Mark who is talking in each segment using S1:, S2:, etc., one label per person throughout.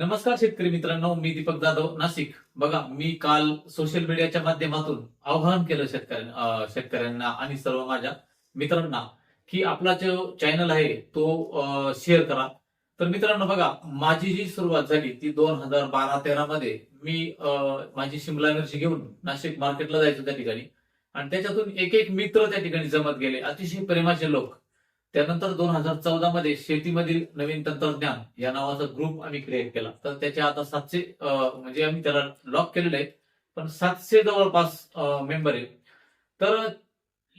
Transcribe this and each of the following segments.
S1: नमस्कार शेतकरी मित्रांनो मी दीपक जाधव नाशिक. बघा मी काल सोशल मीडियाच्या माध्यमातून आवाहन केलं शेतकऱ्यांना शेतकऱ्यांना आणि सर्व माझ्या मित्रांना की आपला जो चॅनल आहे तो शेअर करा. तर मित्रांनो बघा माझी जी सुरुवात झाली ती दोन हजार बारा तेरा मध्ये मी अं, माझी शिमला मिरची घेऊन नाशिक मार्केटला जायचो त्या ठिकाणी. आणि त्याच्यातून एक एक मित्र त्या ठिकाणी जमत गेले. अतिशय प्रेमाचे लोक. त्यानंतर दोन हजार चौदा मध्ये शेतीमधील नवीन तंत्रज्ञान या नावाचा ग्रुप आम्ही क्रिएट केला. तर त्याच्या आता सातशे म्हणजे आम्ही त्याला लॉक केलेले आहेत. पण सातशे जवळपास मेंबर आहेत. तर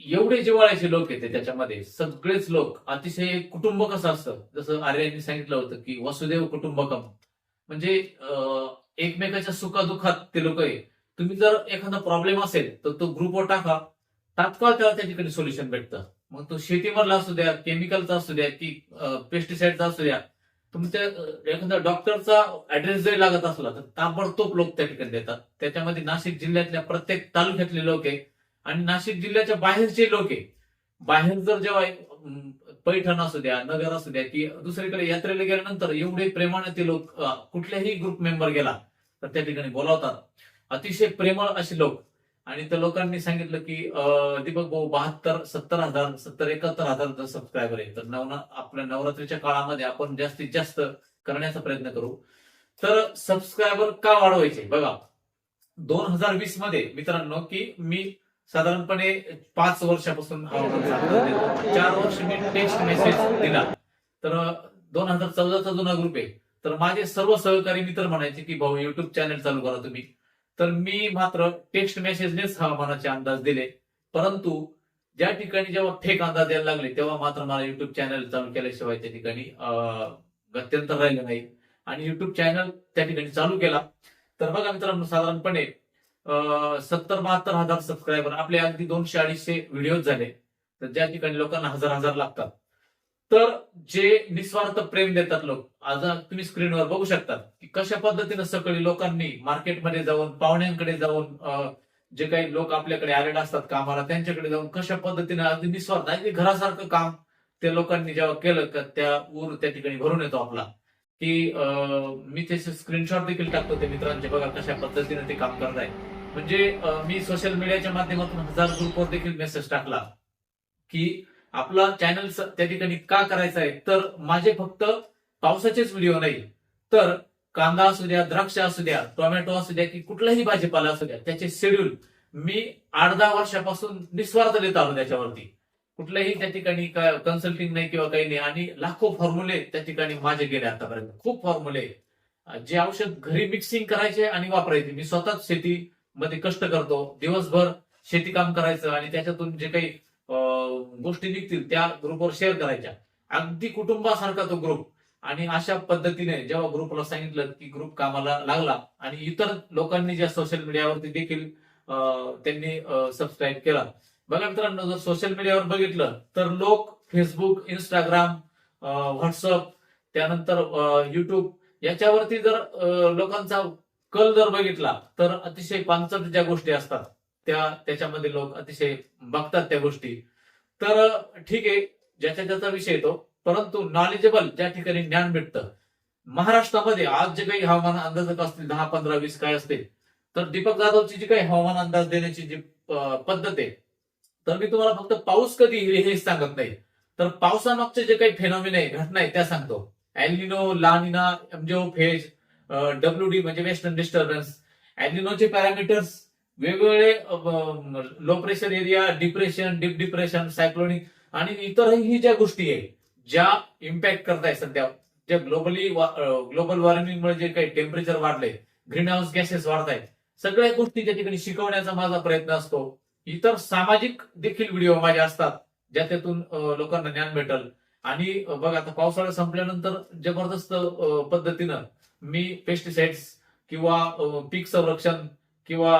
S1: एवढे जिवाळ्याचे लोक येते त्याच्यामध्ये. सगळेच लोक अतिशय कुटुंब कसं असतं? जसं आर्यांनी सांगितलं होतं की वसुदेव कुटुंबकम. म्हणजे एकमेकाच्या सुखादुखात ते लोक आहे. तुम्ही जर एखादा प्रॉब्लेम असेल तर तो ग्रुपवर टाका. तात्काळ त्याला त्या ठिकाणी सोल्युशन भेटतं. मग तो शेतीमधला असू द्या केमिकलचा असू द्या की पेस्टिसाइडचा असू द्या तुमच्या एखाद्या डॉक्टरचा ऍड्रेस जरी लागत असला तर ताबडतोब लोक त्या ठिकाणी देतात. त्याच्यामध्ये नाशिक जिल्ह्यातल्या प्रत्येक तालुक्यातले लोक आहे आणि नाशिक जिल्ह्याच्या बाहेरचे लोक आहे. बाहेर जर जेव्हा पैठण असू द्या नगर असू द्या की दुसरीकडे यात्रेला गेल्यानंतर एवढे प्रेमाने ते लोक कुठल्याही ग्रुप मेंबर गेला तर त्या ठिकाणी बोलावतात. अतिशय प्रेमळ असे लोक. आणि त्या लोकांनी सांगितलं की दीपक भाऊ बहात्तर सत्तर हजार सत्तर एकाहत्तर हजार सबस्क्रायबर आहे तर नवना आपल्या नवरात्रीच्या काळामध्ये आपण जास्तीत जास्त करण्याचा प्रयत्न करू. तर सबस्क्रायबर का वाढवायचे? बघा दोन हजार वीसमध्ये मित्रांनो की मी साधारणपणे पाच वर्षापासून चार वर्ष मी टेक्स्ट मेसेज दिला. तर दोन हजार चौदाचा जुना ग्रुप आहे. तर माझे सर्व सहकारी मित्र म्हणायचे की भाऊ युट्यूब चॅनल चालू करा तुम्ही. तर मी मात्र टेक्स्ट मेसेजनेच हवामानाचे अंदाज दिले. परंतु ज्या ठिकाणी जेव्हा फेक अंदाज यायला लागले तेव्हा मात्र मला युट्यूब चॅनल चालू केल्याशिवाय त्या ठिकाणी गत्यंतर राहिलं नाही. आणि युट्यूब चॅनल त्या ठिकाणी चालू केला. तर बघा मित्रांनो साधारणपणे सत्तर बहात्तर हजार सबस्क्रायबर आपले अगदी दोनशे अडीचशे व्हिडिओ झाले. तर ज्या ठिकाणी लोकांना हजार हजार लागतात. तर जे निस्वार्थ प्रेम देतात लोक आज तुम्ही स्क्रीनवर बघू शकतात की कशा पद्धतीनं सकाळी लोकांनी मार्केटमध्ये जाऊन पाहुण्यांकडे जाऊन जे काही लोक आपल्याकडे आलेले असतात कामाला त्यांच्याकडे जाऊन कशा पद्धतीनं अगदी निस्वार्थ अगदी घरासारखं काम त्या लोकांनी जेव्हा केलं का त्या ऊर त्या ठिकाणी भरून येतो आपला. की मी त्याचे स्क्रीनशॉट देखील टाकतो ते मित्रांचे बघा कशा पद्धतीने ते काम करत आहे म्हणजे मी सोशल मीडियाच्या माध्यमातून हजार ग्रुपवर देखील मेसेज टाकला की आपला चॅनल त्या ठिकाणी का करायचा आहे तर माझे फक्त पावसाचेच व्हिडिओ नाही. तर कांदा असू द्या द्राक्ष असू द्या टोमॅटो असू द्या की कुठलाही भाजीपाला असू द्या त्याचे शेड्यूल मी आठ दहा वर्षापासून निस्वार्थ देत आलो त्याच्यावरती. कुठल्याही त्या ठिकाणी काय कन्सल्टिंग नाही किंवा काही नाही आणि लाखो फॉर्म्युले त्या ठिकाणी माझे गेले आतापर्यंत. खूप फॉर्म्युले जे औषध घरी मिक्सिंग करायचे आणि वापरायचे. मी स्वतःच शेतीमध्ये कष्ट करतो. दिवसभर शेती काम करायचं आणि त्याच्यातून जे काही गोष्टी निघतील त्या ग्रुपवर शेअर करायच्या. अगदी कुटुंबासारखा तो ग्रुप आणि अशा पद्धतीने जेव्हा ग्रुपला सांगितलं की ग्रुप कामाला लागला आणि इतर लोकांनी ज्या सोशल मीडियावरती देखील त्यांनी सबस्क्राईब केला. बघा मित्रांनो जर सोशल मीडियावर बघितलं तर लोक फेसबुक इंस्टाग्राम व्हॉट्सअप त्यानंतर युट्यूब याच्यावरती जर लोकांचा कल जर बघितला तर अतिशय पांचट ज्या गोष्टी असतात त्या त्याच्यामध्ये लोक अतिशय बघतात त्या गोष्टी. तर ठीक आहे ज्याच्या त्याचा विषय येतो परंतु नॉलेजेबल ज्या ठिकाणी ज्ञान भेटतं महाराष्ट्रामध्ये आज जे काही हवामान अंदाजक असतील दहा पंधरा वीस काय असतील तर दीपक जाधवची जी काही हवामान अंदाज देण्याची जी पद्धत आहे तर मी तुम्हाला फक्त पाऊस कधी येईल हे सांगत नाही. तर पावसामागचे जे काही फेनॉमिन आहे घटना आहे त्या सांगतो. El Nino La Nina MJO phase W D म्हणजे वेस्टर्न डिस्टर्बन्स एलिनोचे पॅरामीटर्स वेगवेगळे low pressure area depression deep depression cyclonic आणि इतरही ज्या गोष्टी आहे ज्या इम्पॅक्ट करताय सध्या ज्या ग्लोबली ग्लोबल वॉर्मिंगमुळे जे काही टेम्परेचर वाढले ग्रीन हाऊस गॅसेस वाढत आहेत सगळ्या गोष्टी त्या ठिकाणी शिकवण्याचा माझा प्रयत्न असतो. इतर सामाजिक देखील व्हिडिओ माझे असतात ज्याच्यातून लोकांना ज्ञान भेटल. आणि बघा आता पावसाळा संपल्यानंतर जबरदस्त पद्धतीनं मी पेस्टिसाइड्स किंवा पीक संरक्षण किंवा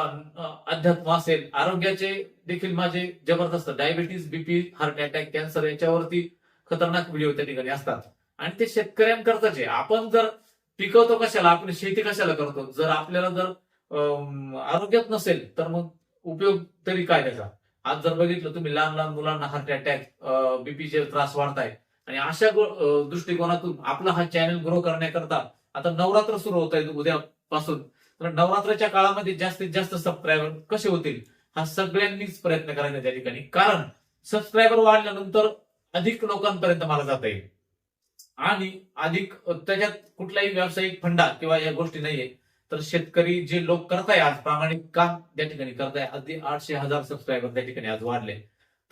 S1: अध्यात्म असेल आरोग्याचे देखील माझे जबरदस्त diabetes BP heart attack cancer याच्यावरती खतरनाक व्हिडिओ त्या ठिकाणी असतात. आणि ते शेतकऱ्यांकरताचे आपण जर पिकवतो कशाला आपण शेती कशाला करतो? जर आपल्याला जर आरोग्यात नसेल तर मग उपयोग तरी काय त्याचा? आज जर बघितलं तुम्ही लहान लहान मुलांना हार्ट अटॅक बीपीचे त्रास वाढताय. आणि अशा दृष्टिकोनातून आपला हा चॅनल ग्रो करण्याकरता आता नवरात्र सुरू होत आहे उद्यापासून. तर नवरात्राच्या काळामध्ये जास्तीत जास्त सबस्क्रायबर कसे होतील हा सगळ्यांनीच प्रयत्न करायचा त्या ठिकाणी. कारण सबस्क्रायबर वाढल्यानंतर अधिक लोकांपर्यंत मला जाता येईल. आणि अधिक त्याच्यात कुठलाही व्यावसायिक फंडा किंवा या गोष्टी नाहीये. तर शेतकरी जे लोक करताय आज प्रामाणिक काम त्या ठिकाणी करताय. अगदी आठशे हजार सबस्क्रायबर त्या ठिकाणी आज वाढले.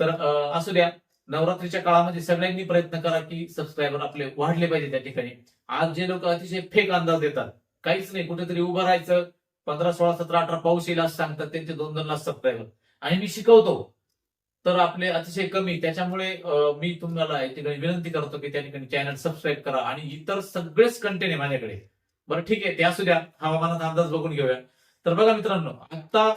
S1: तर असू द्या नवरात्रीच्या काळामध्ये सगळ्यांनी प्रयत्न करा की सबस्क्रायबर आपले वाढले पाहिजे त्या ठिकाणी. आज जे लोक अतिशय फेक अंदाज देतात काहीच नाही. कुठेतरी उभं राहायचं. पंधरा सोळा सतरा अठरा पाऊस येईल असं सांगतात. त्यांचे दोन दोन लाख सबस्क्रायबर आणि मी शिकवतो. तर आपले अतिशय कमी. त्याच्यामुळे मी तुम्हाला विनंती करतो की त्या ठिकाणी चॅनल सबस्क्राईब करा आणि इतर सगळेच कंटेंट आहे माझ्याकडे. बरं ठीक आहे. ते असू द्या. हवामानाचा अंदाज बघून घेऊया. तर बघा मित्रांनो आता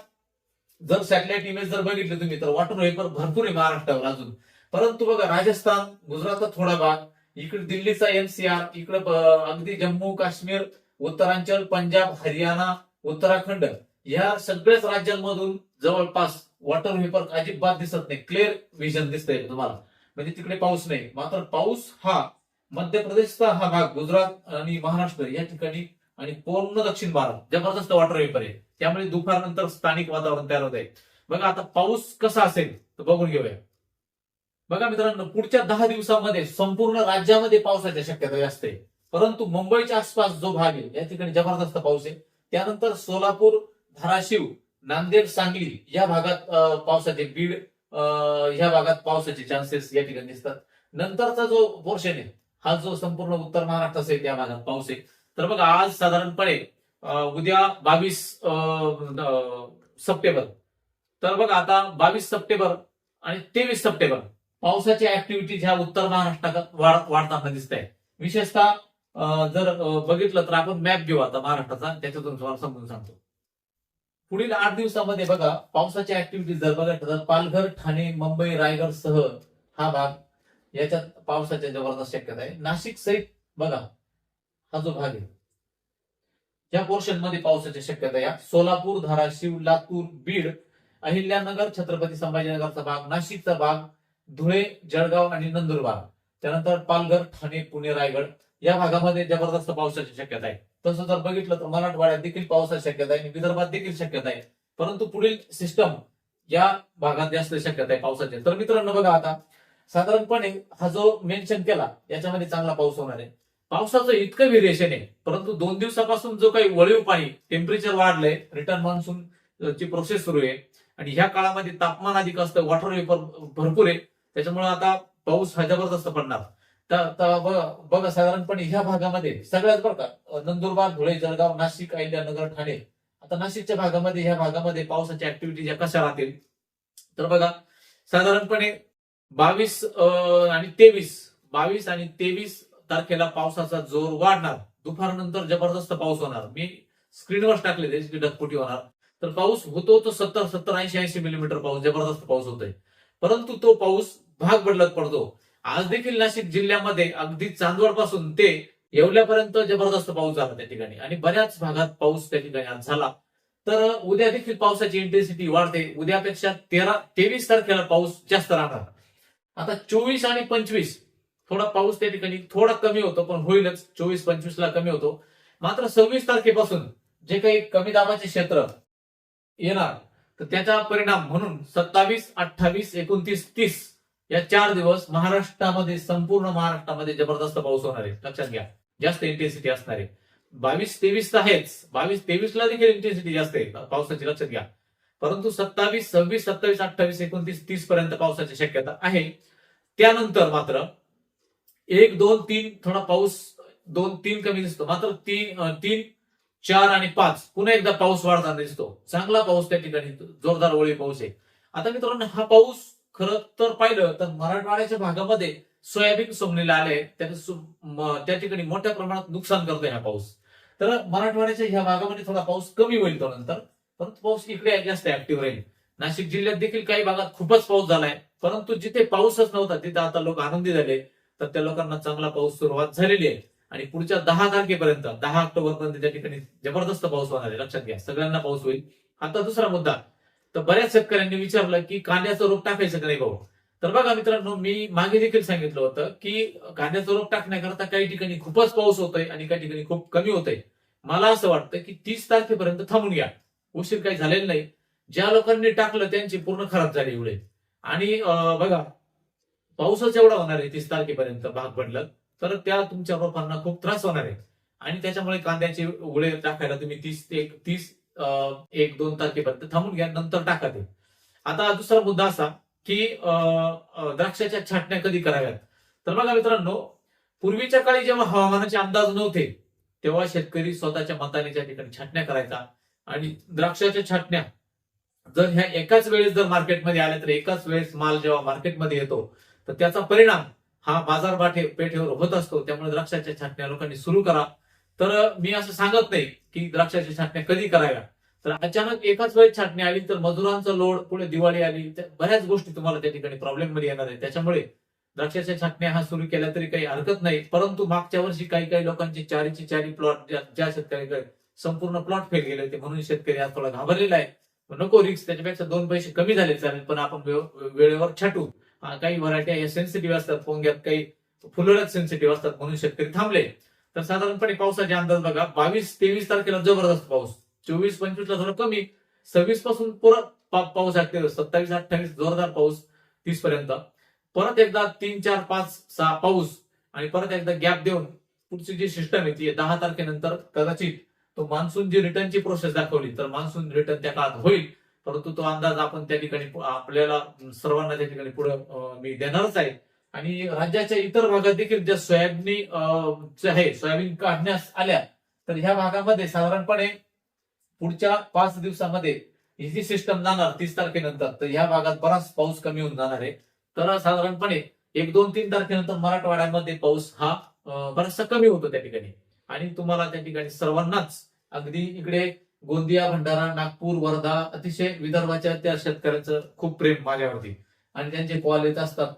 S1: जर सॅटेलाइट इमेज जर बघितले तुम्ही तर वॉटर वेपर भरपूर आहे महाराष्ट्रावर अजून. परंतु बघा राजस्थान गुजरातचा थोडा भाग इकडे दिल्लीचा एनसीआर इकडे अगदी जम्मू काश्मीर उत्तरांचल पंजाब हरियाणा उत्तराखंड या सगळ्याच राज्यांमधून जवळपास वॉटर वेपर अजिबात दिसत नाही. क्लिअर व्हिजन दिसतंय तुम्हाला. म्हणजे तिकडे पाऊस नाही. मात्र पाऊस हा मध्य प्रदेशचा हा भाग गुजरात आणि महाराष्ट्र या ठिकाणी आणि पूर्ण दक्षिण भारत जबरदस्त वॉटर वेपर आहे. त्यामुळे दुपारनंतर स्थानिक वातावरण तयार होत आहे. बघा आता पाऊस कसा असेल तर बघून घेऊया. बघा मित्रांनो पुढच्या दहा दिवसामध्ये संपूर्ण राज्यामध्ये पावसाची शक्यता जास्त आहे. परंतु मुंबईच्या आसपास जो भाग आहे या ठिकाणी जबरदस्त पाऊस आहे. त्यानंतर सोलापूर धाराशिव नांदेड सांगली या भागात पावसाचे बीड ह्या भागात पावसाचे चान्सेस या ठिकाणी दिसतात. नंतरचा जो पोर्शन आहे हा जो संपूर्ण उत्तर महाराष्ट्र आहे त्या भागात पाऊस आहे. तर बघा आज साधारणपणे उद्या बावीस सप्टेंबर. तर बघा आता बावीस सप्टेंबर आणि तेवीस सप्टेंबर पावसाची ऍक्टिव्हिटी ह्या उत्तर महाराष्ट्रात वाढताना दिसत आहे. विशेषतः जर बघितलं तर आपण मॅप घेऊ आता महाराष्ट्राचा त्याच्यातून तुम्हाला समजून सांगतो. पुढील आठ दिवसामध्ये बघा पावसाची ऍक्टिव्हिटी जर बघितलं तर पालघर ठाणे मुंबई रायगड सह हा भाग याच्यात पावसाच्या जबरदस्त शक्यता आहे. नाशिक सहित बघा हा जो भाग आहे या पोर्शनमध्ये पावसाची शक्यता आहे. सोलापूर धाराशिव लातूर बीड अहिल्यानगर छत्रपती संभाजीनगरचा भाग नाशिकचा भाग धुळे जळगाव आणि नंदुरबार. त्यानंतर पालघर ठाणे पुणे रायगड. या भागामध्ये जबरदस्त पावसाची शक्यता आहे. तसं जर बघितलं तर मराठवाड्यात देखील पावसाची शक्यता आहे आणि विदर्भात देखील शक्यता आहे. परंतु पुढील सिस्टम या भागात जास्त शक्यता आहे पावसाची. तर मित्रांनो बघा आता साधारणपणे हा जो मेन्शन केला याच्यामध्ये चांगला पाऊस होणार आहे. पावसाचं इतकं व्हेरिएशन आहे परंतु दोन दिवसापासून जो काही वळीव पाणी टेम्परेचर वाढलंय रिटर्न मान्सून ची प्रोसेस सुरू आहे. आणि ह्या काळामध्ये तापमान अधिक असतं वॉटर वेपर भरपूर आहे. त्याच्यामुळे आता पाऊस हा जबरदस्त पडणार. बघा बघा साधारणपणे ह्या भागामध्ये सगळ्याच बरं का नंदुरबार धुळे जळगाव नाशिक अहिल्यानगर ठाणे आता नाशिकच्या भागामध्ये ह्या भागामध्ये पावसाच्या ऍक्टिव्हिटी ज्या कशा राहतील? तर बघा साधारणपणे बावीस आणि तेवीस बावीस आणि तेवीस तारखेला पावसाचा जोर वाढणार. दुपारनंतर जबरदस्त पाऊस होणार. मी स्क्रीनवर टाकले त्याची ढगफुटी होणार. तर पाऊस होतो तो सत्तर सत्तर ऐंशी ऐंशी मिलीमीटर पाऊस जबरदस्त पाऊस होतोय. परंतु तो पाऊस भाग बदलत पडतो. आज देखील नाशिक जिल्ह्यामध्ये अगदी चांदवडपासून ते येवल्यापर्यंत जबरदस्त पाऊस झाला त्या ठिकाणी. आणि बऱ्याच भागात पाऊस त्या ठिकाणी आज झाला. तर उद्या देखील पावसाची इंटेन्सिटी वाढते. उद्यापेक्षा तेरा तेवीस तारखेला पाऊस जास्त राहणार. आता चोवीस आणि पंचवीस थोडा पाऊस त्या ठिकाणी थोडा कमी होतो पण होईलच. चोवीस पंचवीस ला कमी होतो. मात्र सव्वीस तारखेपासून जे काही कमी दाबाचे क्षेत्र येणार तर त्याचा परिणाम म्हणून सत्तावीस अठ्ठावीस एकोणतीस तीस या चार दिवस महाराष्ट्रामध्ये संपूर्ण महाराष्ट्रामध्ये जबरदस्त पाऊस होणार आहे. लक्षात घ्या. जास्त इंटेन्सिटी असणार आहे. बावीस तेवीस तर आहेच. बावीस तेवीस ला देखील इंटेन्सिटी जास्त आहे. पावसाची लक्षात घ्या. परंतु सत्तावीस सव्वीस सत्तावीस अठ्ठावीस एकोणतीस तीस पर्यंत पावसाची शक्यता आहे. त्यानंतर मात्र एक दोन तीन थोडा पाऊस दोन तीन कमी दिसतो. मात्र तीन तीन चार आणि पाच पुन्हा एकदा पाऊस वाढताना दिसतो. चांगला पाऊस त्या ठिकाणी जोरदार ओळी पाऊस आहे. आता मित्रांनो हा पाऊस खरं तर पाहिलं तर मराठवाड्याच्या भागामध्ये सोयाबीन सोमलेलं आले त्याने त्या ठिकाणी मोठ्या प्रमाणात नुकसान करतोय हा पाऊस. तर मराठवाड्याच्या ह्या भागामध्ये थोडा पाऊस कमी होईल तो नंतर परंतु पाऊस इकडे जास्त ऍक्टिव्ह राहील. नाशिक जिल्ह्यात देखील काही भागात खूपच पाऊस झालाय. परंतु जिथे पाऊसच नव्हता तिथे आता लोक आनंदी झाले. तर त्या लोकांना चांगला पाऊस सुरुवात झालेली आहे. आणि पुढच्या दहा तारखेपर्यंत दहा ऑक्टोबर पर्यंत त्या ठिकाणी जबरदस्त पाऊस होणार आहे. लक्षात घ्या सगळ्यांना पाऊस होईल. आता दुसरा मुद्दा तर बऱ्याच शेतकऱ्यांनी विचारलं की कांद्याचं रोप टाकायचं का नाही भाऊ? तर बघा मित्रांनो मी मागे देखील सांगितलं होतं की कांद्याचं रोप टाकण्याकरता काही ठिकाणी खूपच पाऊस होतोय आणि काही ठिकाणी खूप कमी होतोय. मला असं वाटतं की तीस तारखेपर्यंत थांबून घ्या. उशीर काही झालेला नाही. ज्या लोकांनी टाकलं त्यांची पूर्ण खराब झाली एवढे. आणि बघा पाऊसच एवढा होणार आहे तीस तारखेपर्यंत भाग पडलं तर त्या तुमच्या रोपांना खूप त्रास होणार आहे. आणि त्याच्यामुळे कांद्याचे उघडे टाकायला तुम्ही तीस ते तीस एक दोन तारखेपर्यंत थांबून घ्या नंतर टाका ते. आता दुसरा मुद्दा असा की अं, द्राक्षाच्या छाटण्या कधी कराव्यात? तर बघा मित्रांनो पूर्वीच्या काळी जेव्हा हवामानाचे अंदाज नव्हते तेव्हा शेतकरी स्वतःच्या मताने त्या ठिकाणी छाटण्या करायचा आणि द्राक्षाच्या छाटण्या जर ह्या एकाच वेळेस जर मार्केटमध्ये आल्या तर एकाच वेळेस माल जेव्हा मार्केटमध्ये येतो तर त्याचा परिणाम हा बाजारपाठे पेठेवर होत असतो. त्यामुळे द्राक्षाच्या छाटण्या लोकांनी सुरू करा. तर मी असं सांगत नाही की द्राक्षाच्या छाटण्या कधी कराव्या तर अचानक एकाच वेळेस छाटणी आली तर मजुरांचा लोड पुढे दिवाळी आली बऱ्याच गोष्टी तुम्हाला त्या ठिकाणी प्रॉब्लेममध्ये येणार आहे त्याच्यामुळे द्राक्षाच्या छाटण्या हा सुरू केल्या तरी काही हरकत नाही. परंतु मागच्या वर्षी काही काही लोकांची चारीची चारी प्लॉट ज्या शेतकऱ्याकडे संपूर्ण प्लॉट फेल गेले होते म्हणून शेतकरी आज थोडा घाबरलेला आहे. नको रिक्स त्याच्यापेक्षा दोन पैसे कमी झाले चालेल पण आपण वेळेवर छाटू. काही व्हरायटी या सेन्सिटिव्ह असतात पोंग्यात काही फुलरच सेन्सिटिव्ह असतात म्हणून शेतकरी थांबले. तर साधारणपणे पावसाचे अंदाज बघा बावीस तेवीस तारखेला जबरदस्त पाऊस. चोवीस पंचवीस ला थोडं कमी. सव्वीसपासून परत पाऊस ऍक्टिव्ह सत्तावीस अठ्ठावीस जोरदार पाऊस तीस पर्यंत. परत एकदा तीन चार पाच सहा पाऊस आणि परत एकदा गॅप देऊन पुढची जी सिस्टम आहे ती दहा तारखेनंतर कदाचित तो मान्सून जी रिटर्नची प्रोसेस दाखवली तर मान्सून रिटर्न त्या काळात होईल. परंतु तो अंदाज आपण त्या ठिकाणी आपल्याला सर्वांना त्या ठिकाणी पुढे मी देणारच आहे. आणि राज्याच्या इतर भागात देखील ज्या सोयाबीन आहे सोयाबीन काढण्यास आल्या तर ह्या भागामध्ये साधारणपणे पुढच्या पाच दिवसामध्ये ही जी सिस्टम जाणार तीस तारखेनंतर तर ह्या भागात बराच पाऊस कमी होऊन जाणार आहे. तर साधारणपणे एक दोन तीन तारखेनंतर मराठवाड्यामध्ये पाऊस हा बराचसा कमी होतो त्या ठिकाणी. आणि तुम्हाला त्या ठिकाणी सर्वांनाच अगदी इकडे गोंदिया भंडारा नागपूर वर्धा अतिशय विदर्भाच्या त्या शेतकऱ्यांचं खूप प्रेम माझ्यावरती. आणि त्यांचे कॉल येत असतात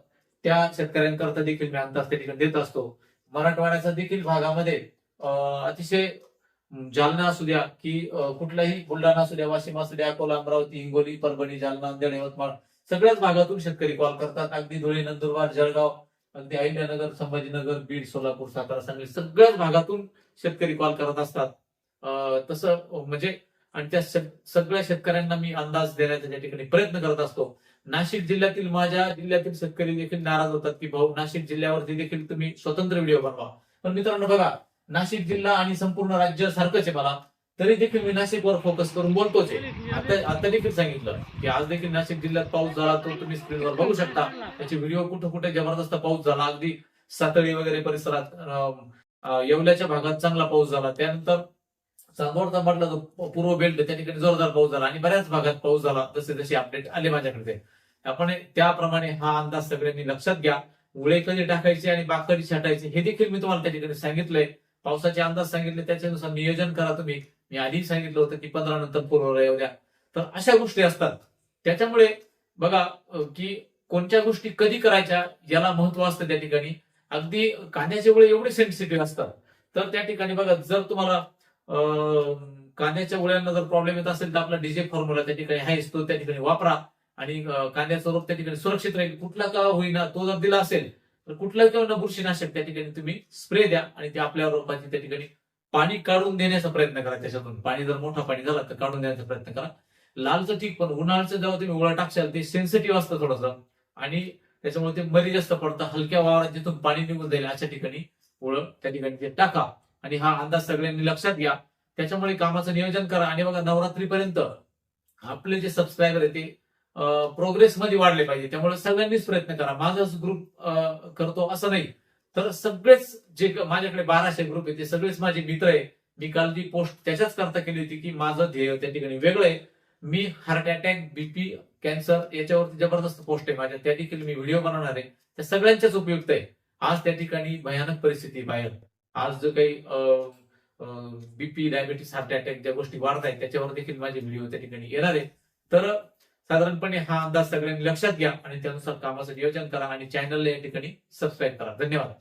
S1: त्या शेतकऱ्यांकरता देखील मी अंदाज त्या ठिकाणी देत असतो. मराठवाड्याचा देखील भागामध्ये अतिशय जालना असू द्या की कुठलाही बुलढाणा असू द्या वाशिम असू द्या अकोला अमरावती हिंगोली परभणी जालना नांदेड यवतमाळ सगळ्याच भागातून शेतकरी कॉल करतात. अगदी धुळे नंदुरबार जळगाव अगदी अहिल्यानगर संभाजीनगर बीड सोलापूर सातारा सांगली सगळ्याच भागातून शेतकरी कॉल करत असतात. तसं म्हणजे आणि त्या सगळ्या शेतकऱ्यांना मी अंदाज देण्याचा त्या ठिकाणी प्रयत्न करत असतो. नाशिक जिल्ह्यातील माझ्या जिल्ह्यातील शेतकरी देखील नाराज होतात की भाऊ नाशिक जिल्ह्यावरती देखील तुम्ही स्वतंत्र व्हिडिओ बनवा. पण मित्रांनो बघा नाशिक जिल्हा आणि संपूर्ण राज्य सारखंच आहे मला तरी देखील मी नाशिकवर फोकस करून बोलतोच आहे. आता आता देखील सांगितलं की आज देखील नाशिक जिल्ह्यात पाऊस झाला तो तुम्ही स्क्रीनवर बघू शकता. त्याचे व्हिडिओ कुठं कुठे जबरदस्त पाऊस झाला. अगदी सातळी वगैरे परिसरात येवल्याच्या भागात चांगला पाऊस झाला. त्यानंतर चांदोडचा म्हटलं जो पूर्व बेल्ट त्या ठिकाणी जोरदार पाऊस झाला. आणि बऱ्याच भागात पाऊस झाला. जसे जसे अपडेट आले माझ्याकडे. आपण त्याप्रमाणे हा अंदाज सगळ्यांनी लक्षात घ्या. उळे कधी टाकायचे आणि बाग कधी छाटायचे हे देखील मी तुम्हाला त्या ठिकाणी सांगितलंय. पावसाचे अंदाज सांगितले त्याच्यानुसार नियोजन करा तुम्ही. मी आधी सांगितलं होतं की पंधरा नंतर पूर्व येऊ द्या. तर अशा गोष्टी असतात. त्याच्यामुळे बघा की कोणत्या गोष्टी कधी करायच्या याला महत्त्व असतं त्या ठिकाणी. अगदी कांद्याचे वेळे एवढे सेन्सिटिव्ह असतात. तर त्या ठिकाणी बघा जर तुम्हाला कांद्याच्या वळ्यांना जर प्रॉब्लेम येत असेल तर आपला डीजे फॉर्म्युला त्या ठिकाणी आहेच तो त्या ठिकाणी वापरा. आणि कांद्याचं रोप त्या ठिकाणी सुरक्षित राहील. कुठला का होईना तो जर दिला असेल तर कुठला किंवा बुरशीनाशक त्या ठिकाणी तुम्ही स्प्रे द्या आणि ते आपल्या रोपाची त्या ठिकाणी पाणी काढून देण्याचा प्रयत्न करा त्याच्यातून. पाणी जर मोठा पाणी झाला तर काढून देण्याचा प्रयत्न करा. लालचं ठीक पण उन्हाळ्याचं जेव्हा तुम्ही उघडा टाकशाल ते सेन्सिटिव्ह असतं थोडंसं. आणि त्याच्यामुळे ते मरी जास्त पडतं हलक्या वावरात जिथून पाणी निघून जाईल अशा ठिकाणी उळ त्या ठिकाणी ते टाका. आणि हा अंदाज सगळ्यांनी लक्षात घ्या. त्याच्यामुळे कामाचं नियोजन करा. आणि बघा नवरात्रीपर्यंत आपले जे सबस्क्रायबर आहे ते प्रोग्रेस मध्ये वाढले पाहिजे. त्यामुळे सगळ्यांनीच प्रयत्न करा. माझाच ग्रुप करतो असं नाही. तर सगळेच जे माझ्याकडे बाराशे ग्रुप आहे ते सगळेच माझे मित्र आहे मी काल ती पोस्ट त्याच्याच करता केली होती की माझं ध्येय त्या ठिकाणी वेगळं आहे. मी हार्ट अटॅक बीपी कॅन्सर याच्यावरती जबरदस्त पोस्ट आहे माझ्या. त्या देखील मी व्हिडिओ बनवणार आहे. त्या सगळ्यांच्याच उपयुक्त आहे. आज त्या ठिकाणी भयानक परिस्थिती बाहेर. आज जो काही बीपी डायबेटीस हार्ट अटॅक ज्या गोष्टी वाढत आहेत त्याच्यावर देखील माझे व्हिडिओ त्या ठिकाणी येणार आहे तर साधारणपणे हा अंदाज सगळ्यांनी लक्षात घ्या आणि त्यानुसार कामाचं नियोजन करा आणि चॅनलला या ठिकाणी सबस्क्राईब करा. धन्यवाद.